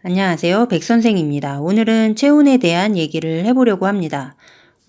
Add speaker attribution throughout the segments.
Speaker 1: 안녕하세요. 백선생입니다. 오늘은 체온에 대한 얘기를 해보려고 합니다.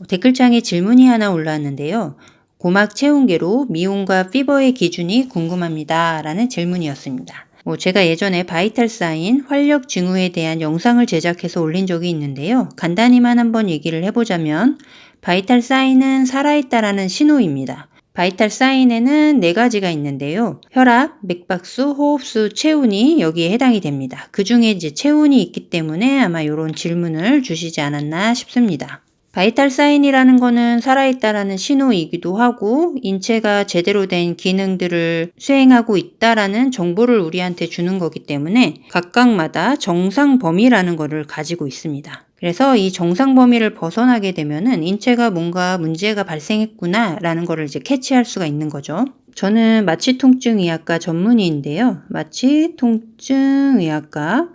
Speaker 1: 댓글창에 질문이 하나 올라왔는데요. 고막 체온계로 미온과 피버의 기준이 궁금합니다. 라는 질문이었습니다. 뭐 제가 예전에 바이탈 사인 활력 징후에 대한 영상을 제작해서 올린 적이 있는데요. 간단히만 한번 얘기를 해보자면 바이탈 사인은 살아있다라는 신호입니다. 바이탈 사인에는 네 가지가 있는데요. 혈압, 맥박수, 호흡수, 체온이 여기에 해당이 됩니다. 그 중에 이제 체온이 있기 때문에 아마 이런 질문을 주시지 않았나 싶습니다. 바이탈 사인이라는 거는 살아있다라는 신호이기도 하고 인체가 제대로 된 기능들을 수행하고 있다라는 정보를 우리한테 주는 거기 때문에 각각마다 정상 범위라는 거를 가지고 있습니다. 그래서 이 정상 범위를 벗어나게 되면은 인체가 뭔가 문제가 발생했구나라는 거를 이제 캐치할 수가 있는 거죠. 저는 마취통증의학과 전문의인데요. 마취통증의학과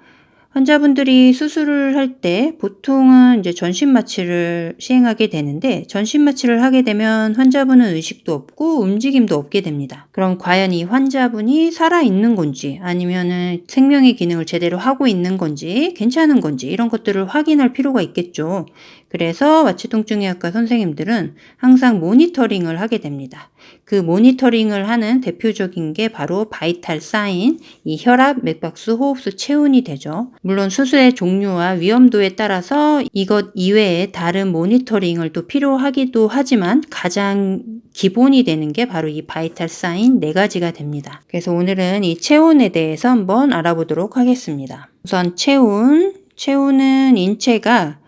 Speaker 1: 환자분들이 수술을 할 때 보통은 이제 전신 마취를 시행하게 되는데 전신 마취를 하게 되면 환자분은 의식도 없고 움직임도 없게 됩니다. 그럼 과연 이 환자분이 살아 있는 건지 아니면은 생명의 기능을 제대로 하고 있는 건지 괜찮은 건지 이런 것들을 확인할 필요가 있겠죠. 그래서 마취통증의학과 선생님들은 항상 모니터링을 하게 됩니다. 그 모니터링을 하는 대표적인 게 바로 바이탈 사인, 이 혈압, 맥박수, 호흡수, 체온이 되죠. 물론 수술의 종류와 위험도에 따라서 이것 이외에 다른 모니터링을 또 필요하기도 하지만 가장 기본이 되는 게 바로 이 바이탈 사인 네 가지가 됩니다. 그래서 오늘은 이 체온에 대해서 한번 알아보도록 하겠습니다. 우선 체온, 체온은 인체가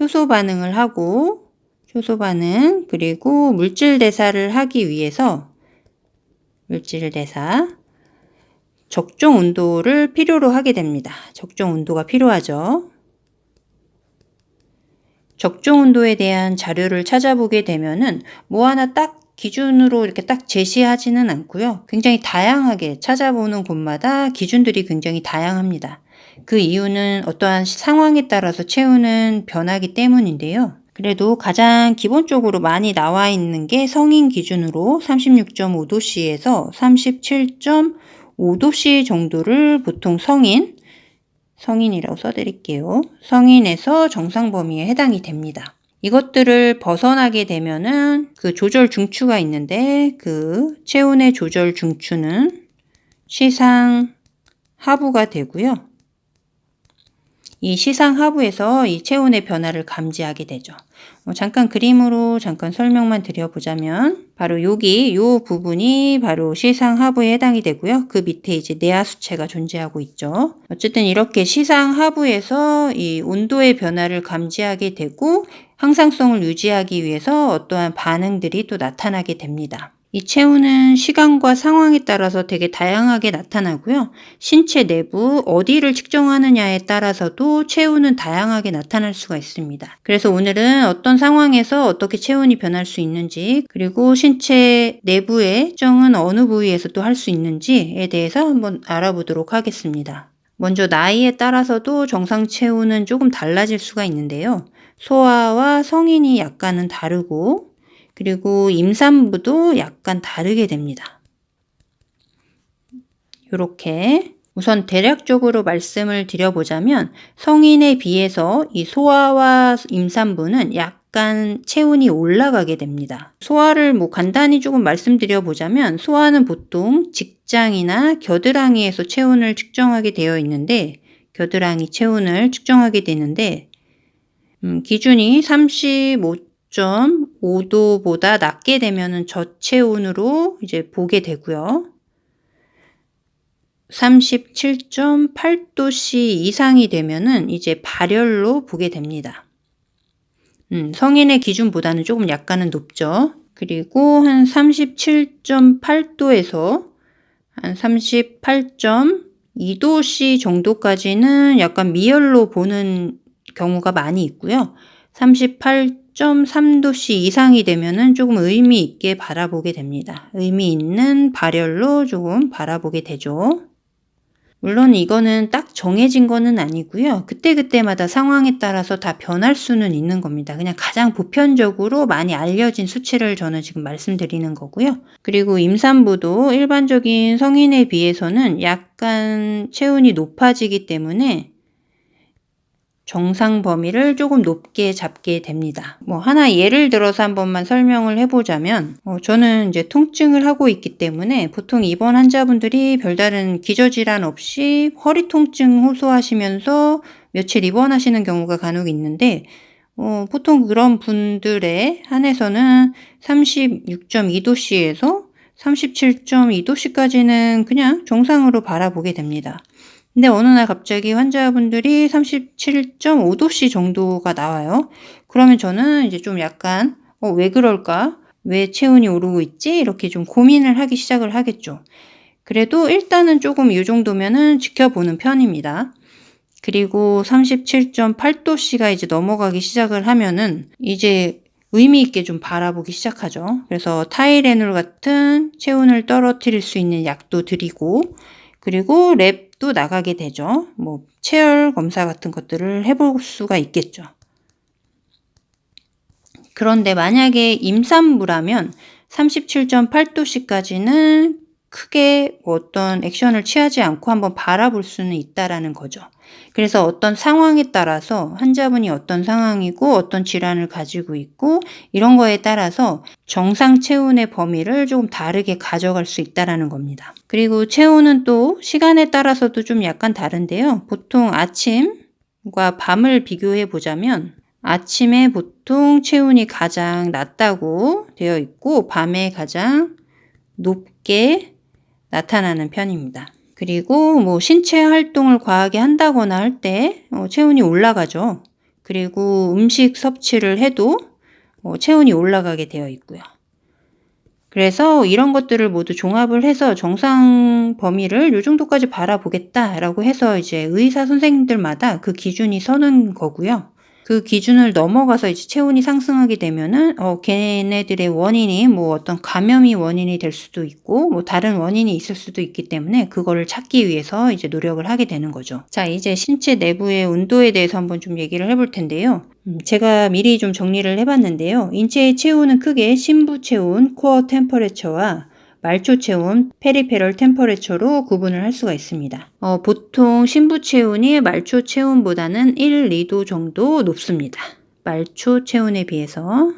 Speaker 1: 효소 반응을 하고 효소 반응 그리고 물질 대사를 하기 위해서 물질 대사 적정 온도를 필요로 하게 됩니다. 적정 온도가 필요하죠. 적정 온도에 대한 자료를 찾아보게 되면은 뭐 하나 딱 기준으로 이렇게 딱 제시하지는 않고요. 굉장히 다양하게 찾아보는 곳마다 기준들이 굉장히 다양합니다. 그 이유는 어떠한 상황에 따라서 체온은 변하기 때문인데요. 그래도 가장 기본적으로 많이 나와 있는 게 성인 기준으로 36.5도씨에서 37.5도씨 정도를 보통 성인, 성인이라고 써드릴게요. 성인에서 정상 범위에 해당이 됩니다. 이것들을 벗어나게 되면은 그 조절 중추가 있는데 그 체온의 조절 중추는 시상 하부가 되고요. 이 시상 하부에서 이 체온의 변화를 감지하게 되죠. 뭐 잠깐 그림으로 잠깐 설명만 드려보자면 바로 여기 이 부분이 바로 시상 하부에 해당이 되고요. 그 밑에 이제 내하 수체가 존재하고 있죠. 어쨌든 이렇게 시상 하부에서 이 온도의 변화를 감지하게 되고 항상성을 유지하기 위해서 어떠한 반응들이 또 나타나게 됩니다. 이 체온은 시간과 상황에 따라서 되게 다양하게 나타나고요. 신체 내부 어디를 측정하느냐에 따라서도 체온은 다양하게 나타날 수가 있습니다. 그래서 오늘은 어떤 상황에서 어떻게 체온이 변할 수 있는지 그리고 신체 내부의 측정은 어느 부위에서 또 할 수 있는지에 대해서 한번 알아보도록 하겠습니다. 먼저 나이에 따라서도 정상 체온은 조금 달라질 수가 있는데요. 소아와 성인이 약간은 다르고 그리고 임산부도 약간 다르게 됩니다. 이렇게 우선 대략적으로 말씀을 드려보자면 성인에 비해서 이 소아와 임산부는 약간 체온이 올라가게 됩니다. 소아를 뭐 간단히 조금 말씀드려 보자면 소아는 보통 직장이나 겨드랑이에서 체온을 측정하게 되어 있는데 겨드랑이 체온을 측정하게 되는데 음, 기준이 35 36.5도보다 낮게 되면은 저체온으로 이제 보게 되고요. 37.8도씨 이상이 되면은 이제 발열로 보게 됩니다. 음, 성인의 기준보다는 조금 약간은 높죠. 그리고 한 37.8도에서 한 38.2도씨 정도까지는 약간 미열로 보는 경우가 많이 있고요. 38 10.3도씨 이상이 되면은 조금 의미 있게 바라보게 됩니다. 의미 있는 발열로 조금 바라보게 되죠. 물론 이거는 딱 정해진 거는 아니고요. 그때그때마다 상황에 따라서 다 변할 수는 있는 겁니다. 그냥 가장 보편적으로 많이 알려진 수치를 저는 지금 말씀드리는 거고요. 그리고 임산부도 일반적인 성인에 비해서는 약간 체온이 높아지기 때문에 정상 범위를 조금 높게 잡게 됩니다. 뭐 하나 예를 들어서 한 번만 설명을 해보자면 어, 저는 이제 통증을 하고 있기 때문에 보통 입원 환자분들이 별다른 기저질환 없이 허리 통증 호소하시면서 며칠 입원하시는 경우가 간혹 있는데 어, 보통 그런 분들에 한해서는 36.2도씨에서 37.2도씨까지는 그냥 정상으로 바라보게 됩니다. 근데 어느 날 갑자기 환자분들이 37.5도씨 정도가 나와요. 그러면 저는 이제 좀 약간 어, 왜 그럴까? 왜 체온이 오르고 있지? 이렇게 좀 고민을 하기 시작을 하겠죠. 그래도 일단은 조금 이 정도면은 지켜보는 편입니다. 그리고 37.8도씨가 이제 넘어가기 시작을 하면은 이제 의미 있게 좀 바라보기 시작하죠. 그래서 타이레놀 같은 체온을 떨어뜨릴 수 있는 약도 드리고 그리고 랩 도 나가게 되죠. 뭐 체열 검사 같은 것들을 해볼 수가 있겠죠. 그런데 만약에 임산부라면 37.8도씨까지는 크게 어떤 액션을 취하지 않고 한번 바라볼 수는 있다라는 거죠. 그래서 어떤 상황에 따라서 환자분이 어떤 상황이고 어떤 질환을 가지고 있고 이런 거에 따라서 정상 체온의 범위를 조금 다르게 가져갈 수 있다라는 겁니다. 그리고 체온은 또 시간에 따라서도 좀 약간 다른데요. 보통 아침과 밤을 비교해 보자면 아침에 보통 체온이 가장 낮다고 되어 있고 밤에 가장 높게 나타나는 편입니다. 그리고 뭐 신체 활동을 과하게 한다거나 할때 어, 체온이 올라가죠. 그리고 음식 섭취를 해도 어, 체온이 올라가게 되어 있고요. 그래서 이런 것들을 모두 종합을 해서 정상 범위를 이 정도까지 바라보겠다라고 해서 이제 의사 선생님들마다 그 기준이 서는 거고요. 그 기준을 넘어가서 이제 체온이 상승하게 되면은 어 걔네들의 원인이 뭐 어떤 감염이 원인이 될 수도 있고 뭐 다른 원인이 있을 수도 있기 때문에 그거를 찾기 위해서 이제 노력을 하게 되는 거죠. 자, 이제 신체 내부의 온도에 대해서 한번 좀 얘기를 해볼 텐데요. 음, 제가 미리 좀 정리를 해봤는데요. 인체의 체온은 크게 심부 체온, 코어 템퍼레처와 말초 체온, 페리페럴 템퍼레처로 구분을 할 수가 있습니다. 어, 보통 신부 체온이 말초 체온보다는 1, 2도 정도 높습니다. 말초 체온에 비해서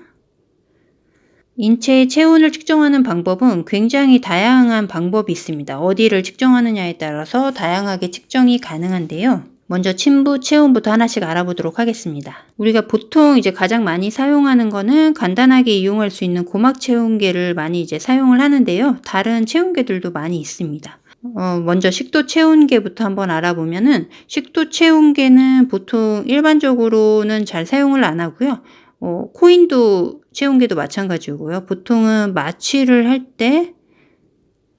Speaker 1: 인체의 체온을 측정하는 방법은 굉장히 다양한 방법이 있습니다. 어디를 측정하느냐에 따라서 다양하게 측정이 가능한데요. 먼저 침부 체온부터 하나씩 알아보도록 하겠습니다. 우리가 보통 이제 가장 많이 사용하는 거는 간단하게 이용할 수 있는 고막 체온계를 많이 이제 사용을 하는데요. 다른 체온계들도 많이 있습니다. 어, 먼저 식도 체온계부터 한번 알아보면은 식도 체온계는 보통 일반적으로는 잘 사용을 안 하고요. 어, 코인도 체온계도 마찬가지고요. 보통은 마취를 할 때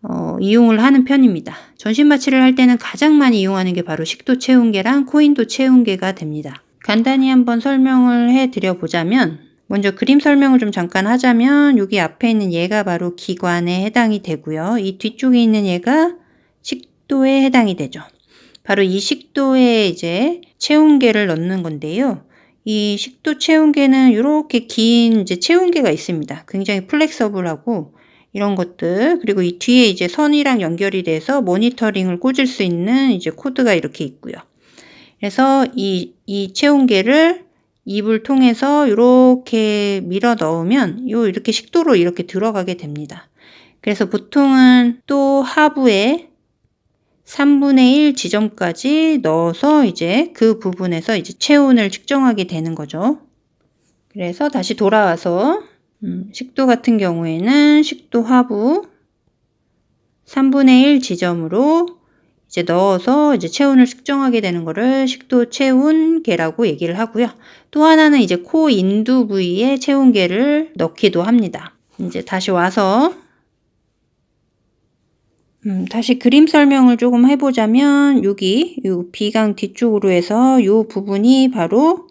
Speaker 1: 어, 이용을 하는 편입니다. 전신 마취를 할 때는 가장 많이 이용하는 게 바로 식도 체온계랑 코인도 체온계가 됩니다. 간단히 한번 설명을 해 드려 보자면 먼저 그림 설명을 좀 잠깐 하자면 여기 앞에 있는 얘가 바로 기관에 해당이 되고요. 이 뒤쪽에 있는 얘가 식도에 해당이 되죠. 바로 이 식도에 이제 체온계를 넣는 건데요. 이 식도 체온계는 이렇게 긴 이제 체온계가 있습니다. 굉장히 플렉서블하고 이런 것들 그리고 이 뒤에 이제 선이랑 연결이 돼서 모니터링을 꽂을 수 있는 이제 코드가 이렇게 있고요. 그래서 이, 이 체온계를 입을 통해서 이렇게 밀어 넣으면 요 이렇게 식도로 이렇게 들어가게 됩니다. 그래서 보통은 또 하부에 3분의 1 지점까지 넣어서 이제 그 부분에서 이제 체온을 측정하게 되는 거죠. 그래서 다시 돌아와서 음, 식도 같은 경우에는 식도 하부 3분의 1 지점으로 이제 넣어서 이제 체온을 측정하게 되는 거를 식도 체온계라고 얘기를 하고요. 또 하나는 이제 코 인두 부위에 체온계를 넣기도 합니다. 이제 다시 와서 음, 다시 그림 설명을 조금 해보자면 여기 이 비강 뒤쪽으로 해서 이 부분이 바로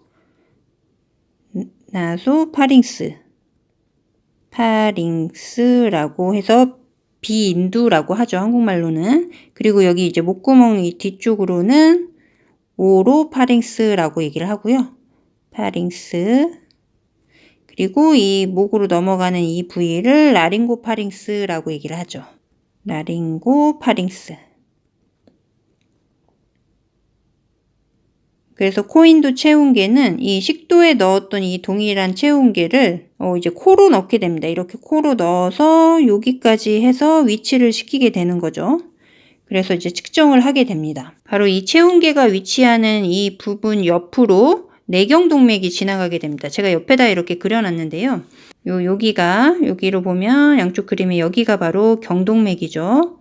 Speaker 1: 나소 파링스 파링스라고 해서 비인두라고 하죠. 한국말로는. 그리고 여기 이제 목구멍 이 뒤쪽으로는 오로 파링스라고 얘기를 하고요. 파링스. 그리고 이 목으로 넘어가는 이 부위를 라링고 파링스라고 얘기를 하죠. 라링고 파링스. 그래서 코인도 체온계는 이 식도에 넣었던 이 동일한 체온계를 어 이제 코로 넣게 됩니다. 이렇게 코로 넣어서 여기까지 해서 위치를 시키게 되는 거죠. 그래서 이제 측정을 하게 됩니다. 바로 이 체온계가 위치하는 이 부분 옆으로 내경동맥이 지나가게 됩니다. 제가 옆에다 이렇게 그려놨는데요. 요, 여기가, 여기로 보면 양쪽 그림에 여기가 바로 경동맥이죠.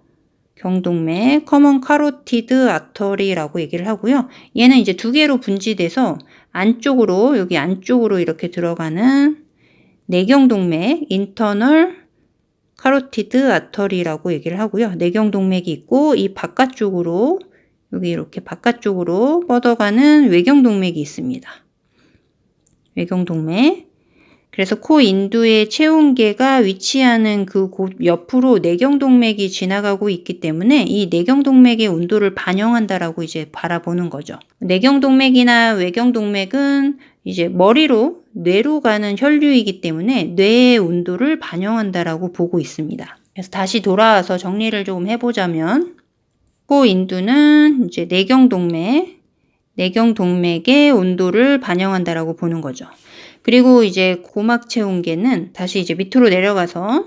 Speaker 1: 경동맥, 커먼 카로티드 아터리라고 얘기를 하고요. 얘는 이제 두 개로 분지돼서 안쪽으로, 여기 안쪽으로 이렇게 들어가는 내경동맥, 인터널 카로티드 아터리라고 얘기를 하고요. 내경동맥이 있고 이 바깥쪽으로 여기 이렇게 바깥쪽으로 뻗어가는 외경동맥이 있습니다. 외경동맥. 그래서 코 인두의 체온계가 위치하는 그 곳 옆으로 내경동맥이 지나가고 있기 때문에 이 내경동맥의 온도를 반영한다라고 이제 바라보는 거죠. 내경동맥이나 외경동맥은 이제 머리로 뇌로 가는 혈류이기 때문에 뇌의 온도를 반영한다라고 보고 있습니다. 그래서 다시 돌아와서 정리를 조금 해보자면 코 인두는 이제 내경동맥, 내경동맥의 온도를 반영한다라고 보는 거죠. 그리고 이제 고막 체온계는 다시 이제 밑으로 내려가서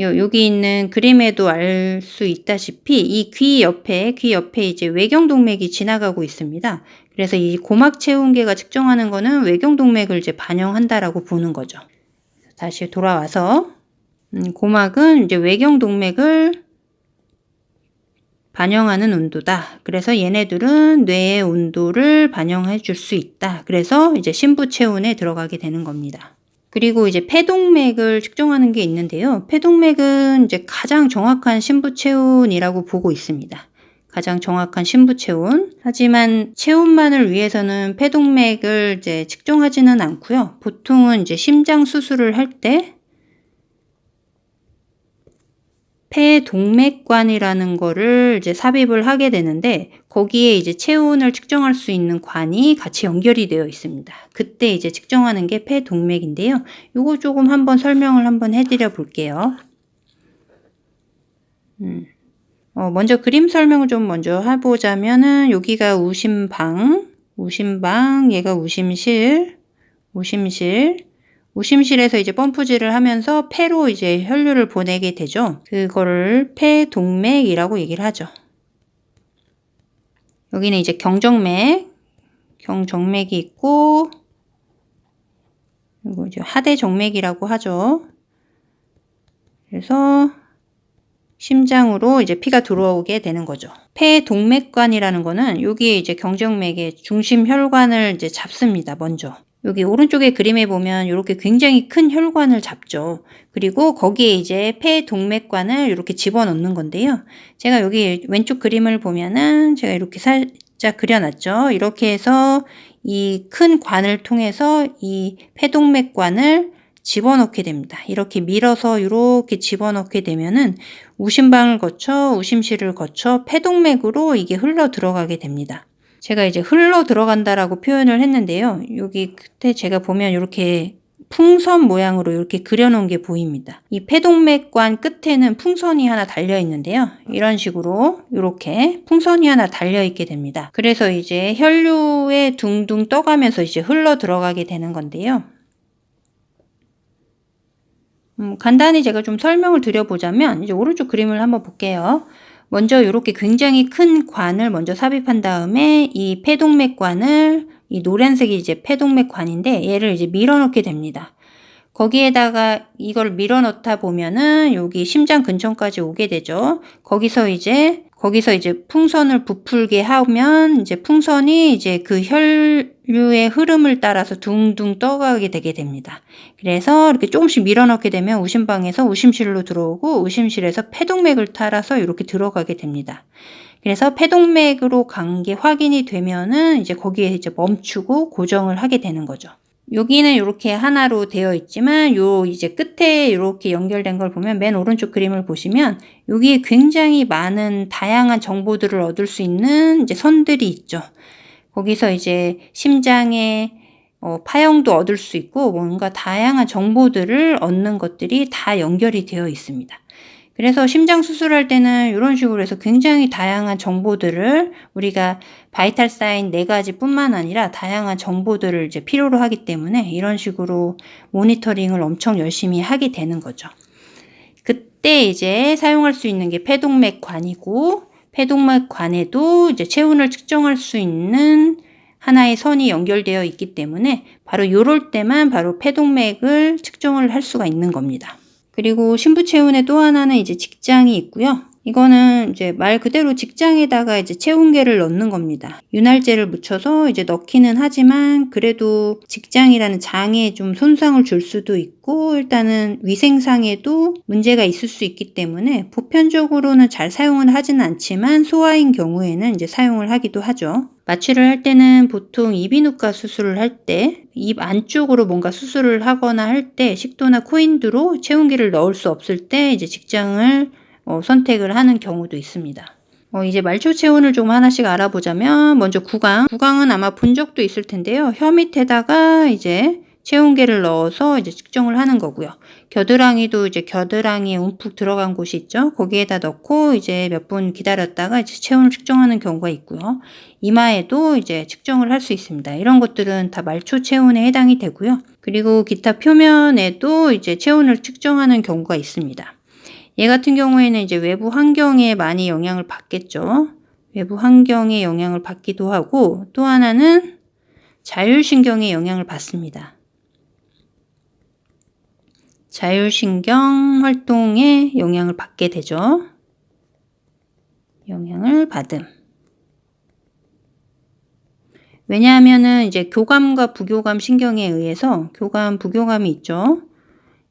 Speaker 1: 여기 있는 그림에도 알 수 있다시피 이 귀 옆에 귀 옆에 이제 외경동맥이 지나가고 있습니다. 그래서 이 고막 체온계가 측정하는 거는 외경동맥을 이제 반영한다라고 보는 거죠. 다시 돌아와서 음, 고막은 이제 외경동맥을 반영하는 온도다. 그래서 얘네들은 뇌의 온도를 반영해 줄 수 있다. 그래서 이제 심부 체온에 들어가게 되는 겁니다. 그리고 이제 폐동맥을 측정하는 게 있는데요. 폐동맥은 이제 가장 정확한 심부 체온이라고 보고 있습니다. 가장 정확한 심부 체온. 하지만 체온만을 위해서는 폐동맥을 이제 측정하지는 않고요. 보통은 이제 심장 수술을 할 때 폐동맥관이라는 거를 이제 삽입을 하게 되는데 거기에 이제 체온을 측정할 수 있는 관이 같이 연결이 되어 있습니다. 그때 이제 측정하는 게 폐동맥인데요. 이거 조금 한번 설명을 한번 해드려 볼게요. 음. 어, 먼저 그림 설명을 좀 먼저 해보자면은 여기가 우심방, 우심방, 얘가 우심실, 우심실, 우심실에서 이제 펌프질을 하면서 폐로 이제 혈류를 보내게 되죠. 그거를 폐동맥이라고 얘기를 하죠. 여기는 이제 경정맥, 경정맥이 있고, 그리고 이제 하대정맥이라고 하죠. 그래서 심장으로 이제 피가 들어오게 되는 거죠. 폐 동맥관이라는 거는 여기에 이제 경정맥의 중심 혈관을 이제 잡습니다. 먼저. 여기 오른쪽에 그림에 보면 이렇게 굉장히 큰 혈관을 잡죠. 그리고 거기에 이제 폐 동맥관을 이렇게 집어넣는 건데요. 제가 여기 왼쪽 그림을 보면은 제가 이렇게 살짝 그려놨죠. 이렇게 해서 이 큰 관을 통해서 이 폐동맥관을 집어넣게 됩니다. 이렇게 밀어서 이렇게 집어넣게 되면은 우심방을 거쳐 우심실을 거쳐 폐동맥으로 이게 흘러 들어가게 됩니다. 제가 이제 흘러 들어간다라고 표현을 했는데요. 여기 끝에 제가 보면 이렇게 풍선 모양으로 이렇게 그려놓은 게 보입니다. 이 폐동맥관 끝에는 풍선이 하나 달려 있는데요. 이런 식으로 이렇게 풍선이 하나 달려 있게 됩니다. 그래서 이제 혈류에 둥둥 떠가면서 이제 흘러 들어가게 되는 건데요. 음, 간단히 제가 좀 설명을 드려보자면 이제 오른쪽 그림을 한번 볼게요. 먼저 이렇게 굉장히 큰 관을 먼저 삽입한 다음에 이 폐동맥관을 이 노란색이 이제 폐동맥관인데 얘를 이제 밀어넣게 됩니다. 거기에다가 이걸 밀어넣다 보면은 여기 심장 근처까지 오게 되죠. 거기서 이제 거기서 이제 풍선을 부풀게 하면 이제 풍선이 이제 그 혈류의 흐름을 따라서 둥둥 떠가게 되게 됩니다. 그래서 이렇게 조금씩 밀어넣게 되면 우심방에서 우심실로 들어오고 우심실에서 폐동맥을 따라서 이렇게 들어가게 됩니다. 그래서 폐동맥으로 간 게 확인이 되면은 이제 거기에 이제 멈추고 고정을 하게 되는 거죠. 여기는 이렇게 하나로 되어 있지만 요 이제 끝에 이렇게 연결된 걸 보면 맨 오른쪽 그림을 보시면 여기에 굉장히 많은 다양한 정보들을 얻을 수 있는 이제 선들이 있죠. 거기서 이제 심장의 어, 파형도 얻을 수 있고 뭔가 다양한 정보들을 얻는 것들이 다 연결이 되어 있습니다. 그래서 심장 수술할 때는 이런 식으로 해서 굉장히 다양한 정보들을 우리가 바이탈 사인 네 가지뿐만 아니라 다양한 정보들을 이제 필요로 하기 때문에 이런 식으로 모니터링을 엄청 열심히 하게 되는 거죠. 그때 이제 사용할 수 있는 게 폐동맥관이고 폐동맥관에도 이제 체온을 측정할 수 있는 하나의 선이 연결되어 있기 때문에 바로 요럴 때만 바로 폐동맥을 측정을 할 수가 있는 겁니다. 그리고 신부 체온의 또 하나는 이제 직장이 있고요. 이거는 이제 말 그대로 직장에다가 이제 체온계를 넣는 겁니다. 윤활제를 묻혀서 이제 넣기는 하지만 그래도 직장이라는 장에 좀 손상을 줄 수도 있고 일단은 위생상에도 문제가 있을 수 있기 때문에 보편적으로는 잘 사용은 하지는 않지만 소아인 경우에는 이제 사용을 하기도 하죠. 마취를 할 때는 보통 이비인후과 수술을 할 때 입 안쪽으로 뭔가 수술을 하거나 할 때 식도나 코인두로 체온계를 넣을 수 없을 때 이제 직장을 어, 선택을 하는 경우도 있습니다. 어, 이제 말초 체온을 좀 하나씩 알아보자면 먼저 구강. 구강은 아마 본 적도 있을 텐데요. 혀 밑에다가 이제 체온계를 넣어서 이제 측정을 하는 거고요. 겨드랑이도 이제 겨드랑이에 움푹 들어간 곳이 있죠. 거기에다 넣고 이제 몇 분 기다렸다가 이제 체온을 측정하는 경우가 있고요. 이마에도 이제 측정을 할 수 있습니다. 이런 것들은 다 말초 체온에 해당이 되고요. 그리고 기타 표면에도 이제 체온을 측정하는 경우가 있습니다. 얘 같은 경우에는 이제 외부 환경에 많이 영향을 받겠죠. 외부 환경에 영향을 받기도 하고 또 하나는 자율신경에 영향을 받습니다. 자율신경 활동에 영향을 받게 되죠. 영향을 받음. 왜냐하면은 이제 교감과 부교감 신경에 의해서 교감, 부교감이 있죠.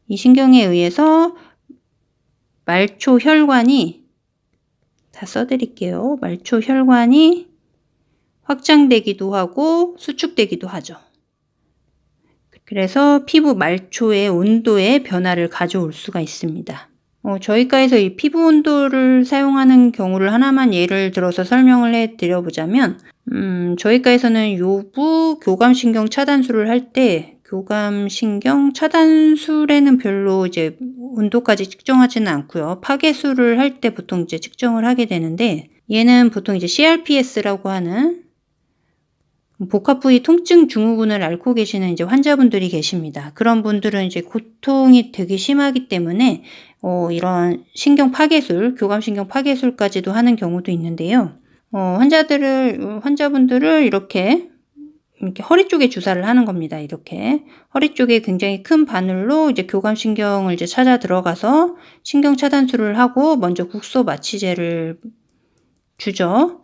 Speaker 1: 이 신경에 의해서 말초 혈관이 다 써드릴게요. 말초 혈관이 확장되기도 하고 수축되기도 하죠. 그래서 피부 말초의 온도에 변화를 가져올 수가 있습니다. 어, 저희과에서 이 피부 온도를 사용하는 경우를 하나만 예를 들어서 설명을 해 드려보자면, 음, 저희과에서는 요부 교감신경 차단술을 할 때 교감신경 차단술에는 별로 이제 온도까지 측정하지는 않고요. 파괴술을 할 때 보통 이제 측정을 하게 되는데 얘는 보통 이제 CRPS라고 하는 복합 부위 통증 증후군을 앓고 계시는 이제 환자분들이 계십니다. 그런 분들은 이제 고통이 되게 심하기 때문에 어, 이런 신경 파괴술, 교감신경 파괴술까지도 하는 경우도 있는데요. 어, 환자들을 환자분들을 이렇게 이렇게 허리 쪽에 주사를 하는 겁니다. 이렇게 허리 쪽에 굉장히 큰 바늘로 이제 교감신경을 이제 찾아 들어가서 신경 차단술을 하고 먼저 국소 마취제를 주죠.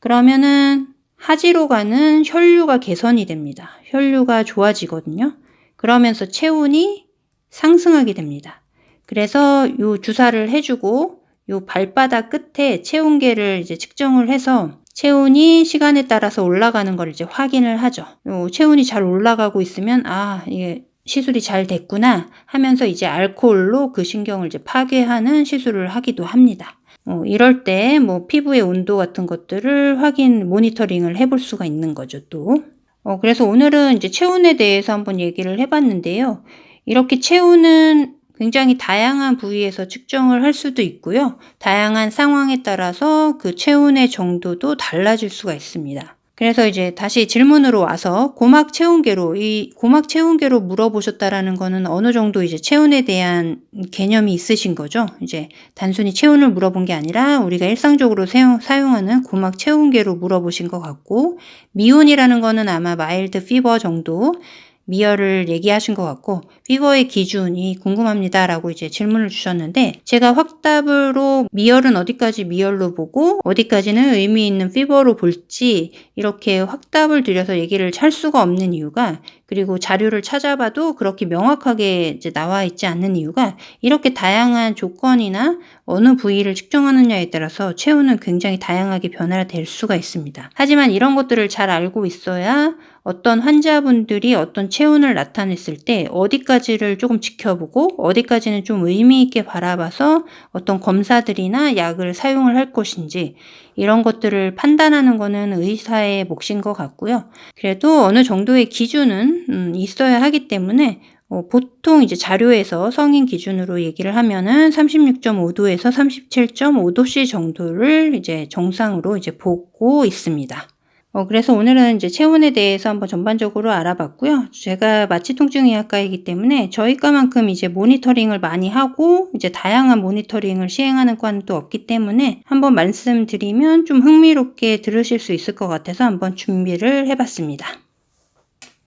Speaker 1: 그러면은 하지로 가는 혈류가 개선이 됩니다. 혈류가 좋아지거든요. 그러면서 체온이 상승하게 됩니다. 그래서 요 주사를 해주고 요 발바닥 끝에 체온계를 이제 측정을 해서 체온이 시간에 따라서 올라가는 걸 이제 확인을 하죠. 체온이 잘 올라가고 있으면 아 이게 시술이 잘 됐구나 하면서 이제 알코올로 그 신경을 이제 파괴하는 시술을 하기도 합니다. 어, 이럴 때 뭐 피부의 온도 같은 것들을 확인 모니터링을 해볼 수가 있는 거죠 또. 어, 그래서 오늘은 이제 체온에 대해서 한번 얘기를 해봤는데요. 이렇게 체온은 굉장히 다양한 부위에서 측정을 할 수도 있고요. 다양한 상황에 따라서 그 체온의 정도도 달라질 수가 있습니다. 그래서 이제 다시 질문으로 와서 고막 체온계로 이 고막 체온계로 물어보셨다라는 거는 어느 정도 이제 체온에 대한 개념이 있으신 거죠. 이제 단순히 체온을 물어본 게 아니라 우리가 일상적으로 사용, 사용하는 고막 체온계로 물어보신 것 같고 미온이라는 거는 아마 마일드 피버 정도 미열을 얘기하신 것 같고 피버의 기준이 궁금합니다라고 이제 질문을 주셨는데 제가 확답으로 미열은 어디까지 미열로 보고 어디까지는 의미 있는 피버로 볼지 이렇게 확답을 드려서 얘기를 할 수가 없는 이유가 그리고 자료를 찾아봐도 그렇게 명확하게 이제 나와 있지 않는 이유가 이렇게 다양한 조건이나 어느 부위를 측정하느냐에 따라서 체온은 굉장히 다양하게 변화될 수가 있습니다. 하지만 이런 것들을 잘 알고 있어야 어떤 환자분들이 어떤 체온을 나타냈을 때 어디까지를 조금 지켜보고 어디까지는 좀 의미 있게 바라봐서 어떤 검사들이나 약을 사용을 할 것인지 이런 것들을 판단하는 거는 의사의 몫인 것 같고요. 그래도 어느 정도의 기준은 음, 있어야 하기 때문에 어, 보통 이제 자료에서 성인 기준으로 얘기를 하면은 36.5도에서 37.5도씨 정도를 이제 정상으로 이제 보고 있습니다. 어, 그래서 오늘은 이제 체온에 대해서 한번 전반적으로 알아봤고요. 제가 마취통증의학과이기 때문에 저희 과만큼 이제 모니터링을 많이 하고 이제 다양한 모니터링을 시행하는 과는 또 없기 때문에 한번 말씀드리면 좀 흥미롭게 들으실 수 있을 것 같아서 한번 준비를 해봤습니다.